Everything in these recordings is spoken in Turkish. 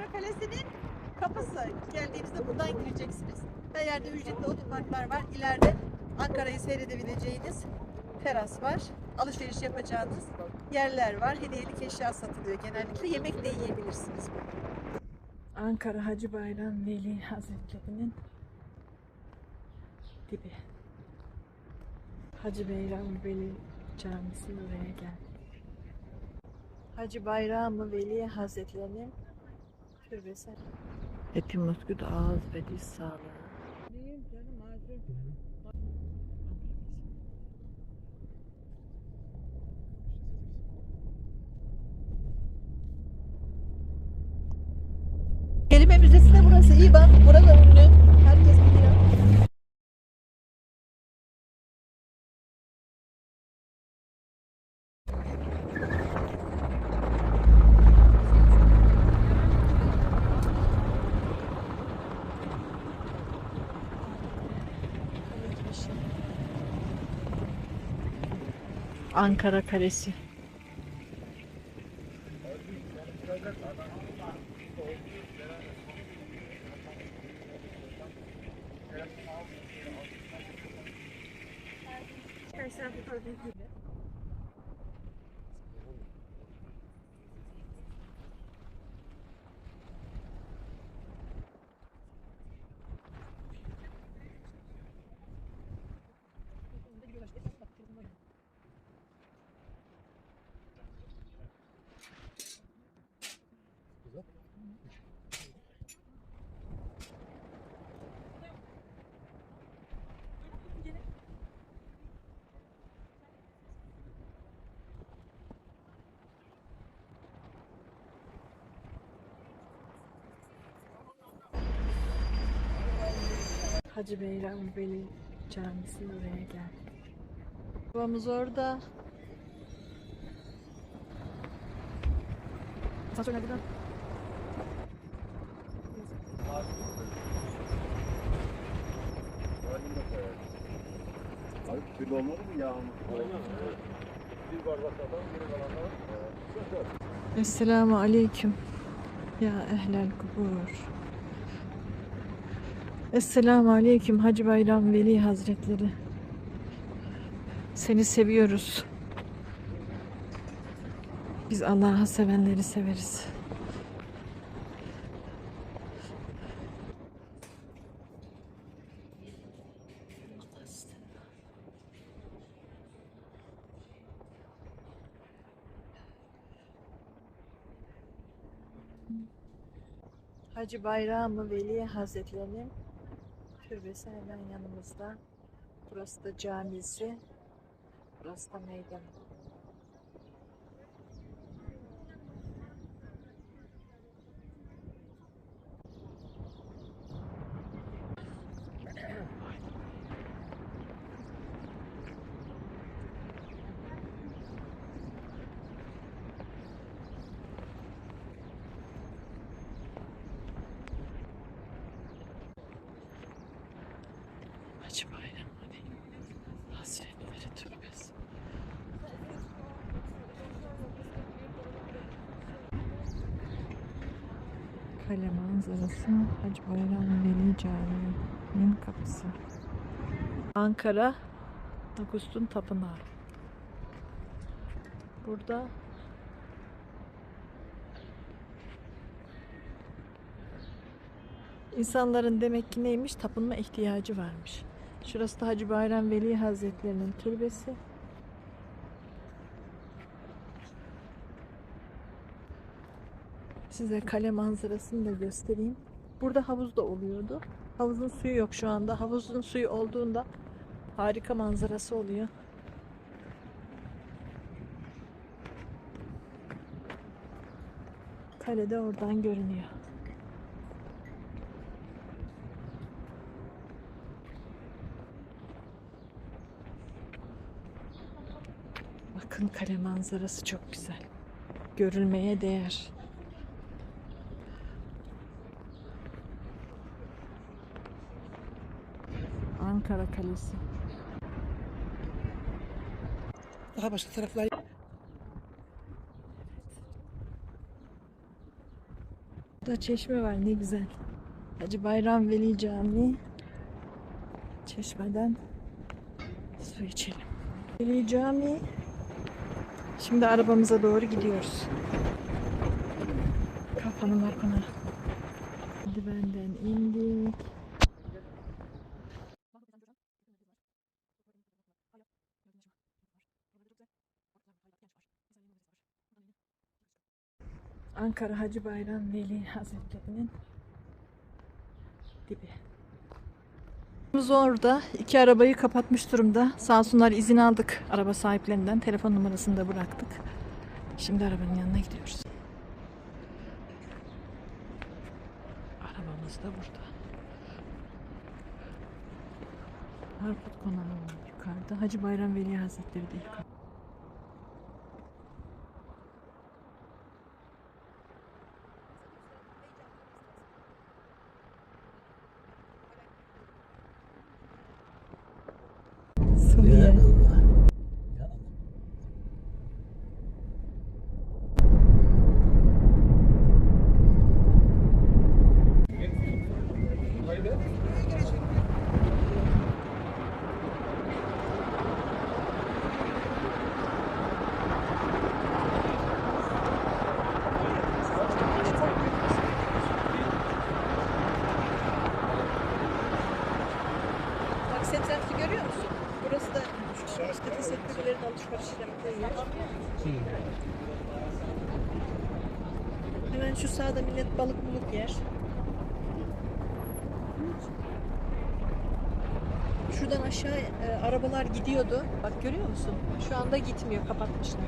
Ankara Kalesi'nin kapısı. Geldiğinizde buradan gireceksiniz. Her yerde ücretli otoparklar var. İleride Ankara'yı seyredebileceğiniz teras var. Alışveriş yapacağınız yerler var. Hediyelik eşya satılıyor genellikle. Yemek de yiyebilirsiniz burada. Ankara Hacı Bayram Veli Hazretleri'nin dibi. Hacı Bayram Veli Camisi oraya geldik. Hacı Bayram Veli Hazretleri'nin türbesi. Hepimiz good ağız ve diz sağlığı. Kelime Müzesi de burası. İyi bak. Burada ünlü. Ankara Kalesi. Hacı Bayram Veli Camisi oraya geldik. Babamız orada. Asansör nerede? Abi bir olmadı mı yağmur? Bir bardak adam, bir kalanlar. Esselamu Aleyküm. Ya ehlel kubur. Esselamu Aleyküm Hacı Bayram Veli Hazretleri. Seni seviyoruz. Biz Allah'a sevenleri severiz. Hacı Bayram Veli Hazretlerinin türbesi hemen yanımızda. Burası da camisi. Burası da meydan. Hacı Bayram Veli Hazretleri türbesi. Kale manzarası Hacı Bayram Veli Camii'nin kapısı. Ankara Agustun Tapınağı. Burada İnsanların demek ki neymiş? Tapınma ihtiyacı varmış. Şurası da Hacı Bayram Veli Hazretlerinin türbesi. Size kale manzarasını da göstereyim. Burada havuz da oluyordu. Havuzun suyu yok şu anda. Havuzun suyu olduğunda harika manzarası oluyor. Kale de oradan görünüyor. Bakın kale manzarası çok güzel. Görülmeye değer. Ankara Kalesi. Daha başka taraflar Burada çeşme var ne güzel. Hacı Bayram Veli Camii. Çeşmeden su içelim. Veli Camii. Şimdi arabamıza doğru gidiyoruz. Kafanın akına. Hadi benden indik. Ankara Hacı Bayram Veli Hazretleri'nin dibi. Biz Orada iki arabayı kapatmış durumda. Sağ olsunlar izin aldık araba sahiplerinden. Telefon numarasını da bıraktık. Şimdi arabanın yanına gidiyoruz. Arabamız da burada. Harput konağı yukarıda. Hacı Bayram Veli Hazretleri de yukarıda. Şuradan aşağı e, arabalar gidiyordu. Bak görüyor musun? Şu anda gitmiyor, kapatmışlar.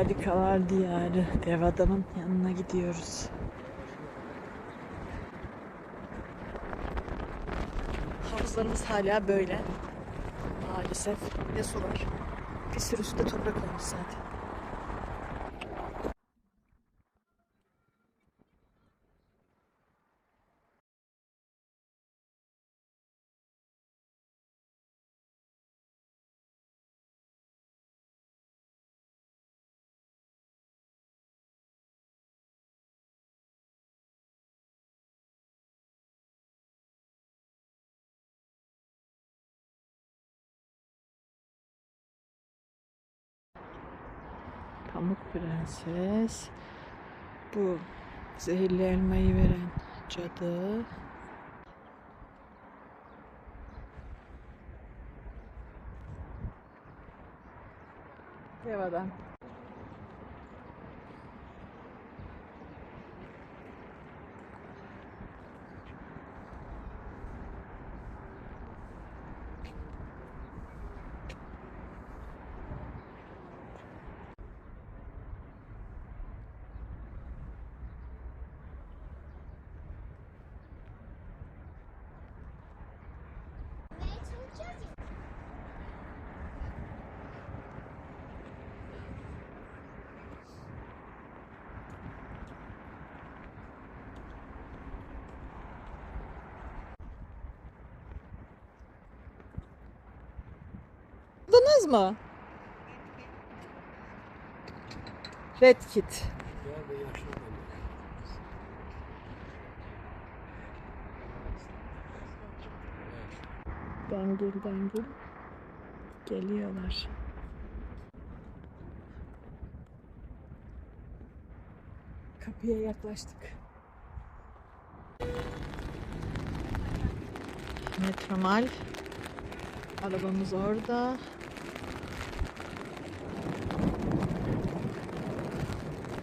Harikalar diyarı. Dev adamın yanına gidiyoruz. Havuzlarımız hala böyle. Maalesef. Ne su var. Bir sürüsü de toprak olmuş zaten. Pamuk Prenses. Bu zehirli elmayı veren cadı. Dev adam. Buldunuz mu? Red Kit. Dengil dengil geliyorlar. Kapıya yaklaştık. Metromal. Arabamız orada.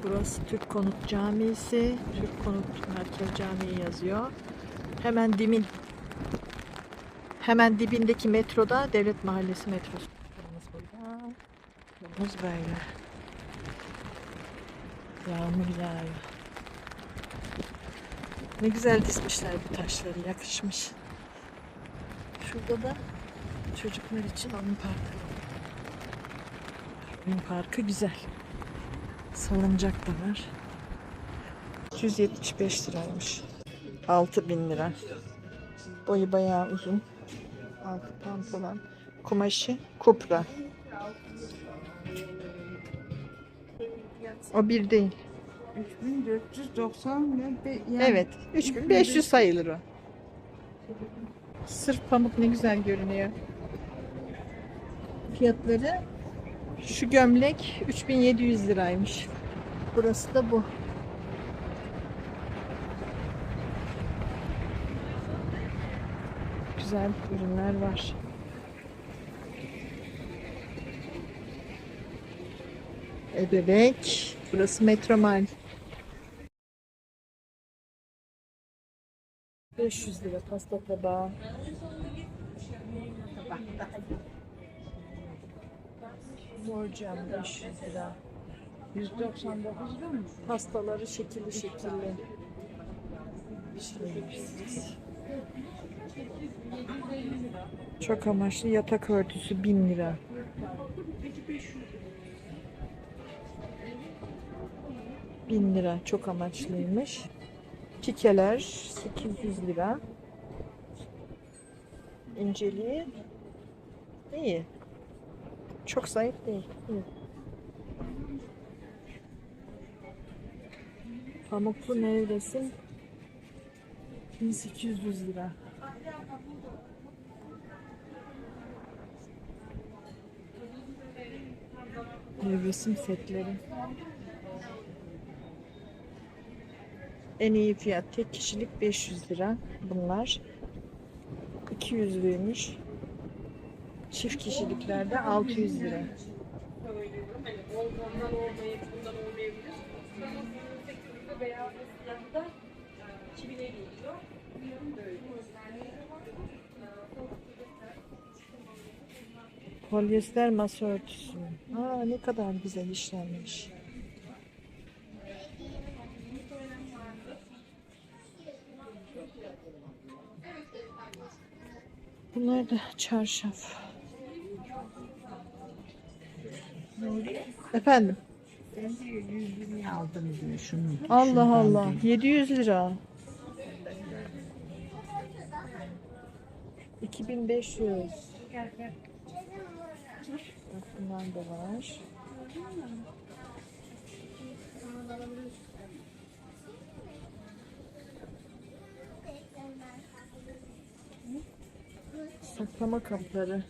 Burası Türk Konut Camisi. Türk Konut Merkez Camii yazıyor. Hemen dimin hemen dibindeki metroda Devlet Mahallesi metrosu. Kırmızı burada. Kırmızı bayrağı. Yağmur yağıyor. Ne güzel dizmişler bu taşları. Yakışmış. Şurada da çocuklar için oyun parkı. Oyun parkı güzel. Salıncak da var. 175 liraymış. 6000 lira. Boyu bayağı uzun. Altı pantolon. Kumaşı kupra. O bir değil. 3490 ve yani Evet. 3500 sayılır o. Sırf pamuk ne güzel görünüyor. Fiyatları şu gömlek 3700 liraymış. Burası da bu. Güzel ürünler var. Ebebek. Burası Metromal. 500 lira pasta tabağı. Borcam 500 lira. 199 lira mı? Pastaları şekilli şekilli. Çok amaçlı yatak örtüsü 1000 lira. Bin lira çok amaçlıymış. Pikeler 800 lira. İnceliği iyi. Çok zayıf değil. Pamuklu nevresim 1800 lira. Nevresim setleri. En iyi fiyat tek kişilik 500 lira bunlar. 200 liraymış. Çift kişiliklerde 600 lira. Polyester masa örtüsü. Aa ne kadar güzel işlenmiş. Bunlar da çarşaf. Efendim? Ben de 100 liraya aldım diyor şunu. Allah şundan Allah. diyor. 700 lira. 2500. Bak Bunlar da var. Saklama kapları.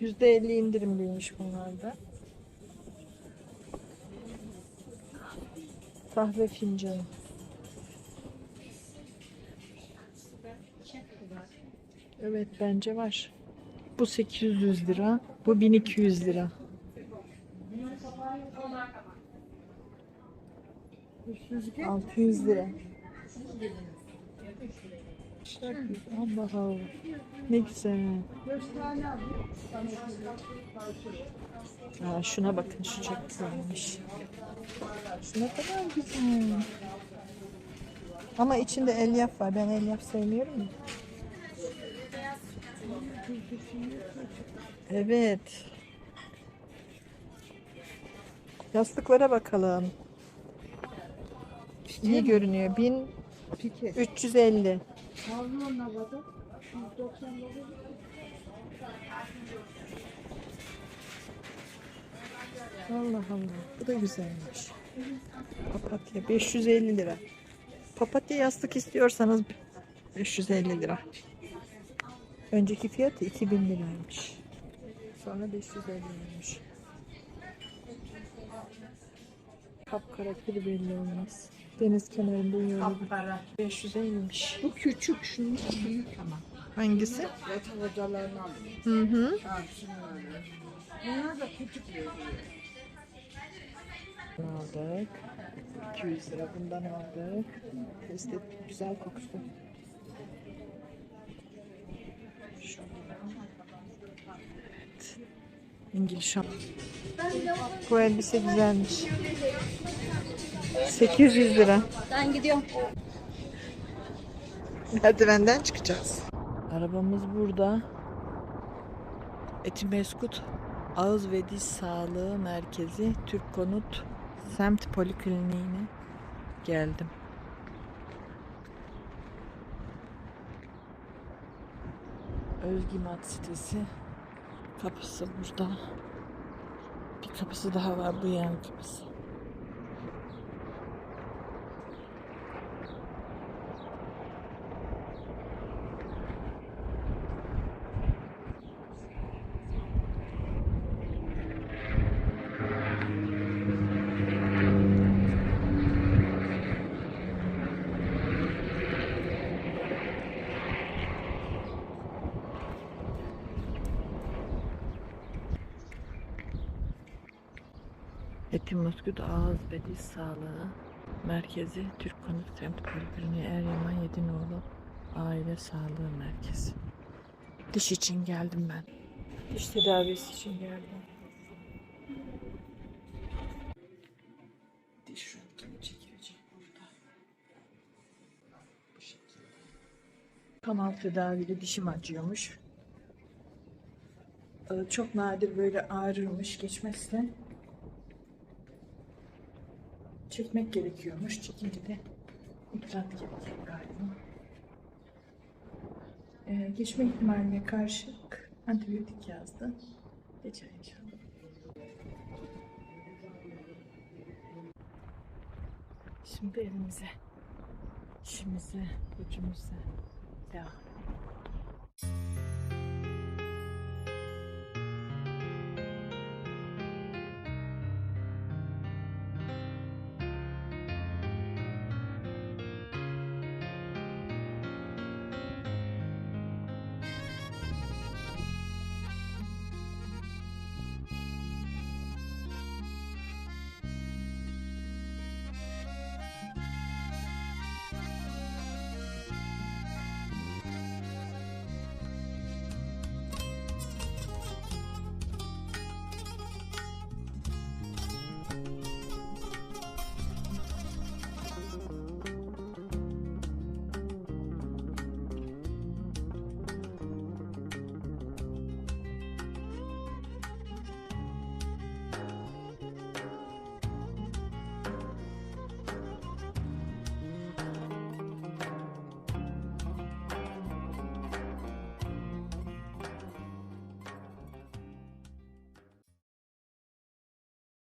%50 indirimliymiş bunlarda. Kahve fincanı. Evet bence var. Bu 800 lira. Bu 1200 lira. Altı yüz lira. Allah Allah. Ne güzel. Aa, şuna bakın şu çok güzelmiş. Ne kadar güzel. Ama içinde elyaf var. Ben elyaf sevmiyorum ya. Evet. Yastıklara bakalım. İyi görünüyor. Pike. 1350. Ne kadar? 199 Allah Allah. Bu da güzelmiş. Papatya 550 lira. Papatya yastık istiyorsanız 550 lira. Önceki fiyatı 2000 liraymış. Sonra 550 liraymış. Kapkara kiri belli olmaz. Deniz kenarında uyuyorum. Kapkara. 500'e. Bu küçük, şunun büyük ama. Hangisi? Yata hocalarını alıyor. Hı hı. Bunlar da küçük veriyor. Aldık. 200 lira bundan aldık. Test ettik. Güzel koktu. Evet. İngiliz şap. Bu elbise güzelmiş. 800 lira. Ben gidiyorum. Merdivenden çıkacağız. Arabamız burada. Etimeskut Ağız ve Diş Sağlığı Merkezi Türk Konut Semt Polikliniğine geldim. Özgimat sitesi kapısı burada. Bir kapısı daha var bu yan kapısı. Etimeskut Ağız ve Diş Sağlığı Merkezi Türk Konut Semt Polikliniği Eryaman Yedinoğlu Aile Sağlığı Merkezi. Diş için geldim ben. Diş tedavisi için geldim. Diş röntgeni çekilecek burada. Bu şekilde. Kanal tedavili dişim acıyormuş. Ee, Çok nadir böyle ağrırmış geçmezse çekmek gerekiyormuş. Çekince de implant gerekiyor galiba. Ee, geçme ihtimaline karşı antibiyotik yazdı. Geçer inşallah. Şimdi evimize, işimize, gücümüze devam.